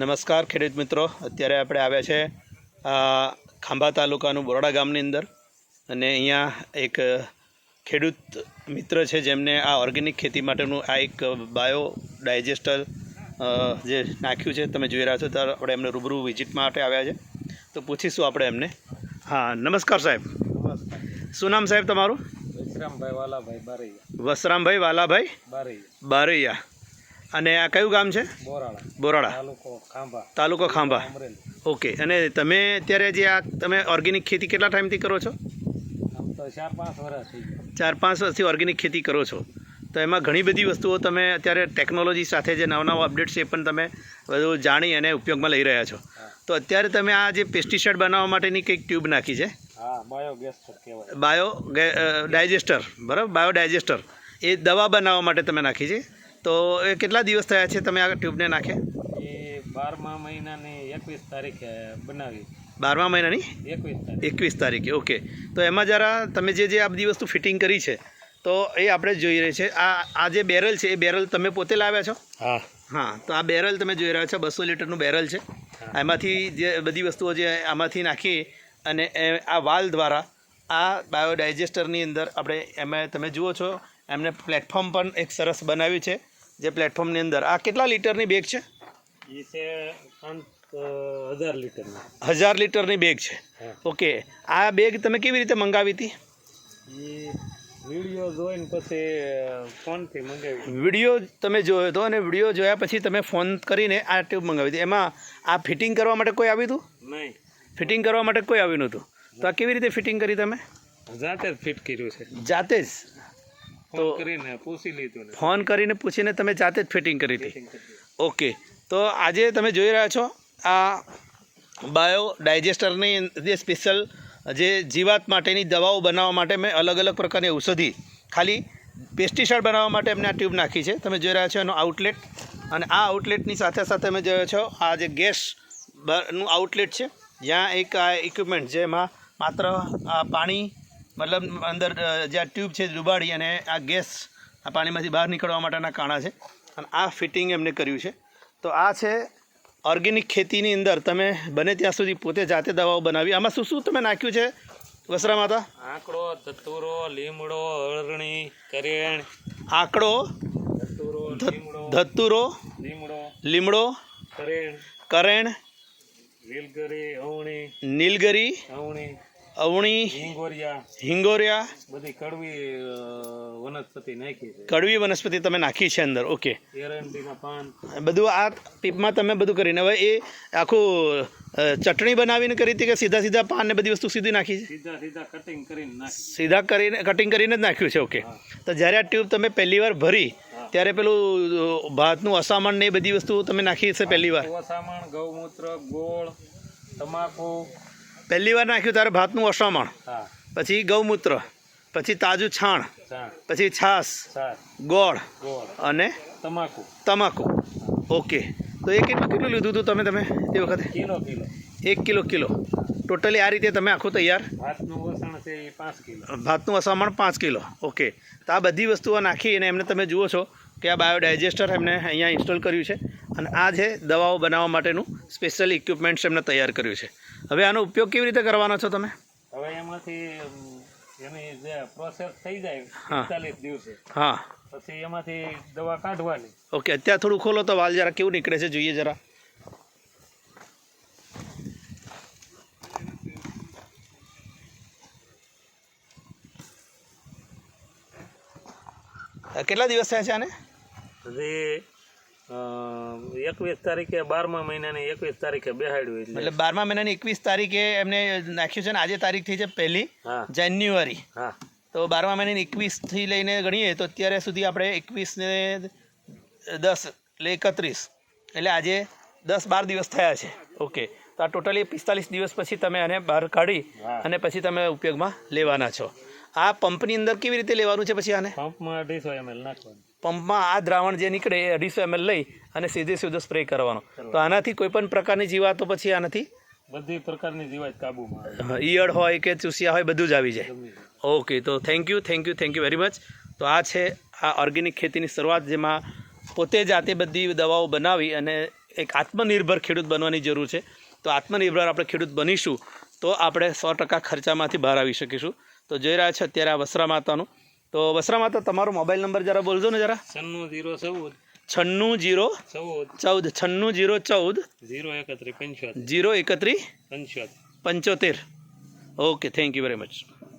નમસ્કાર ખેડૂત મિત્રો. અત્યારે આપણે આવ્યા છે આ ખાંભા તાલુકાનું બોરડા ગામની અંદર. અને અહીંયા એક ખેડૂત મિત્ર છે જેમને આ ઓર્ગેનિક ખેતી માટેનું આ એક બાયો ડાયજેસ્ટર જે નાખ્યું છે તમે જોઈ રહ્યા છો ત્યારે આપણે એમને રૂબરૂ વિઝિટ માટે આવ્યા છે. તો પૂછીશું આપણે એમને. હા નમસ્કાર સાહેબ. શું નામ સાહેબ તમારું? વસરામભાઈ વાલાભાઈ બારૈયા. વસરામભાઈ વાલાભાઈ બારૈયા. બારૈયા. અને આ કયું ગામ છે? બોરાળા. તાલુકો ખાંભા. તાલુકો ખાંભા. ઓકે. અને તમે અત્યારે જે આ તમે ઓર્ગેનિક ખેતી કેટલા ટાઈમથી કરો છો? ચાર પાંચ વર્ષ ચાર પાંચ વર્ષથી ઓર્ગેનિક ખેતી કરો છો. તો એમાં ઘણી બધી વસ્તુઓ તમે અત્યારે ટેકનોલોજી સાથે જે નવા નવા અપડેટ છે એ પણ તમે બધું જાણી અને ઉપયોગમાં લઈ રહ્યા છો. તો અત્યારે તમે આ જે પેસ્ટિસાઇડ બનાવવા માટેની કંઈક ટ્યુબ નાખી છે? Bio digester. બરાબર? બાયો ડાયજેસ્ટર એ દવા બનાવવા માટે તમે નાખી છે? તો એ કેટલા દિવસ થયા છે તમે આ ટ્યુબને નાખે? એ બારમા મહિનાની એકવીસ તારીખે બનાવી. બારમા મહિનાની? એકવીસ એકવીસ તારીખે ઓકે. તો એમાં જરા તમે જે જે આ બધી વસ્તુ ફિટિંગ કરી છે તો એ આપણે જોઈ રહી છે. આ આ જે બેરલ છે એ બેરલ તમે પોતે લાવ્યા છો? હા. હા તો આ બેરલ તમે જોઈ રહ્યા છો બસો લીટરનું બેરલ છે. એમાંથી જે બધી વસ્તુઓ જે આમાંથી નાખી અને એ આ વાલ દ્વારા આ બાયોડાયજેસ્ટરની અંદર આપણે એમાં તમે જુઓ છો એમને પ્લેટફોર્મ પણ એક સરસ બનાવ્યું છે. જે પ્લેટફોર્મની અંદર. આ કેટલા લીટરની બેગ છે? એ છે હજાર લીટરની. હજાર લીટરની બેગ છે. ઓકે આ બેગ તમે કેવી રીતે મંગાવી હતી? વીડિયો જોઈને પછી ફોનથી મંગાવી વીડિયો તમે જોયો હતો અને વીડિયો જોયા પછી તમે ફોન કરીને આ ટ્યુબ મંગાવી હતી. એમાં આ ફિટિંગ કરવા માટે કોઈ આવ્યું હતું? નહીં. ફિટિંગ કરવા માટે કોઈ આવ્યું નહોતું. તો આ કેવી રીતે ફિટિંગ કરી તમે? જાતે જ ફિટ કર્યું છે. જાતે જ? ફોન કરીને પૂછી લીધું ફોન કરીને પૂછીને તમે જાતે જ ફિટિંગ કરી હતી. ઓકે તો આજે તમે જોઈ રહ્યા છો આ બાયો ડાયજેસ્ટરની જે સ્પેશિયલ જે જીવાત માટેની દવાઓ બનાવવા માટે મેં અલગ અલગ પ્રકારની ઔષધિ ખાલી પેસ્ટિસાઇડ બનાવવા માટે એમને આ ટ્યુબ નાખી છે. તમે જોઈ રહ્યા છો એનો આઉટલેટ અને આ આઉટલેટની સાથે સાથે તમે જોયો છો આ જે ગેસનું આઉટલેટ છે. જ્યાં એક આ ઇક્વિપમેન્ટ જેમાં માત્ર આ પાણી મતલબ અંદર જે આ ટ્યુબ છે ડુબાડી અને આ ગેસ આ પાણીમાંથી બહાર નીકળવા માટેના કાણા છે. અને આ ફિટિંગ એમને કર્યું છે. તો આ છે ઓર્ગેનિક ખેતીની અંદર તમે બને ત્યાં સુધી પોતે જાતે દવાઓ બનાવી. આમાં શું શું તમે નાખ્યું છે વસરા માતા? આંકડો ધતુરો લીમડો અરણી કરેણ. આંકડો ધતુરો લીમડો. લીમડો. લીમડો કરેણ. કરેણ નીલગરી અવણી. નીલગરી અવણી. અવણી હિંગોરિયા. હિંગોરિયા. બધી કડવી વનસ્પતિ નાખી છે. કડવી વનસ્પતિ તમે નાખી છે અંદર ઓકે. એરંડીના પાન. બધું આ ટીપમાં તમે બધું કરીને હવે એ આખું ચટણી બનાવીને કરી હતી કે સીધા સીધા પાન ને બધી વસ્તુ સીધી નાખી છે? સીધા સીધા કટિંગ કરીને નાખી સીધા કરીને કટિંગ કરીને જ નાખ્યું છે ઓકે. તો જ્યારે આ ટ્યુબ તમે પહેલી વાર ભરી ત્યારે પેલું ભાતનું અસામણ ને એ બધી વસ્તુ તમે નાખી છે પહેલી વાર? અસામણ ગૌમૂત્ર ગોળ તમાકુ પહેલી વાર નાખ્યું ત્યારે ભાતનું અસમણ પછી ગૌમૂત્ર પછી તાજું છાણ પછી છાશ ગોળ અને તમાકુ. તમાકુ. ઓકે. તો એ કેટલું કેટલું લીધું હતું તમે તમે તે વખતે? Kilo kilo. એક કિલો કિલો. ટોટલી આ રીતે તમે આખું તૈયાર? કિલો. ભાતનું અસામણ પાંચ કિલો. ઓકે. તો આ બધી વસ્તુઓ નાખી અને એમને તમે જુઓ છો કે આ બાયોડાયજેસ્ટર એમને અહીંયા ઇન્સ્ટોલ કર્યું છે. અને આ જે દવાઓ બનાવવા માટેનું સ્પેશિયલ ઇક્વિપમેન્ટ્સ એમને તૈયાર કર્યું છે. હવે આનો ઉપયોગ કેવી રીતે કરવાનો છો તમે? હવે એમાંથી એની જે પ્રોસેસ થઈ જાય. પિસ્તાલીસ દિવસે. હા. પછી એમાંથી દવા કાઢવાની. ઓકે અત્યારે થોડું ખોલો તો વાલ જરા કેવું નીકળે છે જોઈએ જરા. કેટલા દિવસ થયા છે આને? પછી એકવીસ તારીખે બારમા મહિનાની એકવીસ તારીખે બેહાડ્યું એટલે. બારમા મહિનાની એકવીસ તારીખે એમને નાખ્યું છે ને આજે તારીખ થઈ છે પહેલી જાન્યુઆરી. હા. તો બારમા મહિનાની એકવીસથી લઈને ગણીએ તો અત્યારે સુધી આપણે એકવીસ ને દસ એટલે એકત્રીસ. એટલે આજે દસ બાર દિવસ થયા છે. ઓકે. તો આ ટોટલી પિસ્તાલીસ દિવસ પછી તમે આને બહાર કાઢી અને પછી તમે ઉપયોગમાં લેવાના છો. આ પંપની અંદર કેવી રીતે લેવાનું છે પછી આને? પંપમાં અઢીસો એમએલ નાખવાનું. પંપમાં આ દ્રાવણ જે નીકળે એ અઢીસો એમએલ લઈ અને સીધે સીધો સ્પ્રે કરવાનો. તો આનાથી કોઈ પણ પ્રકારની જીવાતો પછી આનાથી બધી પ્રકારની જીવાત કાબુમાં ઈયળ હોય કે ચૂસિયા હોય બધું જ આવી જાય. ઓકે તો thank you thank you thank you very much તો આ છે આ ઓર્ગેનિક ખેતીની શરૂઆત જેમાં પોતે જાતે બધી દવાઓ બનાવી અને એક આત્મનિર્ભર ખેડૂત બનવાની જરૂર છે. તો આત્મનિર્ભર આપણે ખેડૂત બનીશું તો આપણે સો ટકા ખર્ચામાંથી બહાર આવી શકીશું. તો જોઈ રહ્યા છે અત્યારે આ વસરા માતાનું તો બસરા માતા તમારો મોબાઈલ નંબર જરા બોલજો ને જરા. છન્નું જીરો ચૌદ. છન્નું જીરો ચૌદ. ચૌદ. છન્નું જીરો ચૌદ. જીરો એકત્રીસ પંચોતેર. જીરો એકત્રીસ પંચોતેર. પંચોતેર. Okay thank you very much.